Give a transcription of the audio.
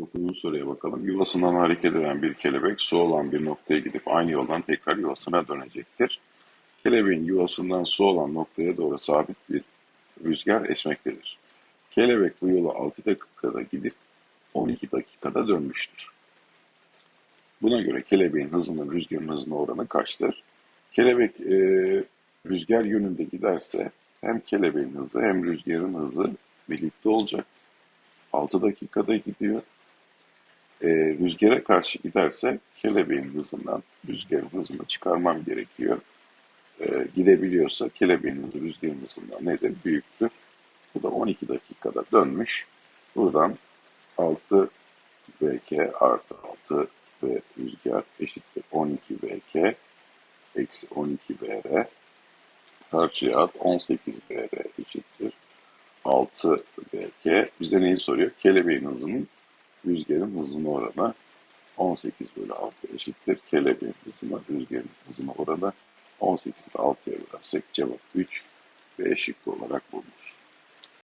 Dokuzuncu soruya bakalım. Yuvasından hareket eden bir kelebek su olan bir noktaya gidip aynı yoldan tekrar yuvasına dönecektir. Kelebeğin yuvasından su olan noktaya doğru sabit bir rüzgar esmektedir. Kelebek bu yolu 6 dakikada gidip 12 dakikada dönmüştür. Buna göre kelebeğin hızının rüzgarın hızına oranı kaçtır? Kelebek e, rüzgar yönünde giderse hem kelebeğin hızı hem rüzgarın hızı birlikte olacak. 6 dakikada gidiyor. E, rüzgara karşı giderse kelebeğin hızından rüzgarın hızını çıkarmam gerekiyor. E, gidebiliyorsa kelebeğin hızı rüzgarın hızından nedir? Büyüktür. Bu da 12 dakikada dönmüş. Buradan 6 BK artı 6 ve rüzgar eşittir 12 BK eksi 12 BR karşıya at 18 BR eşittir 6 BK. Bize neyi soruyor? Kelebeğin hızının rüzgarın hızına oranı 18 bölü 6 eşittir. Kelebeğin hızına rüzgarın hızına oranı 18'i 6'ya bölersek cevap 3 ve şıkkı olarak bulunur.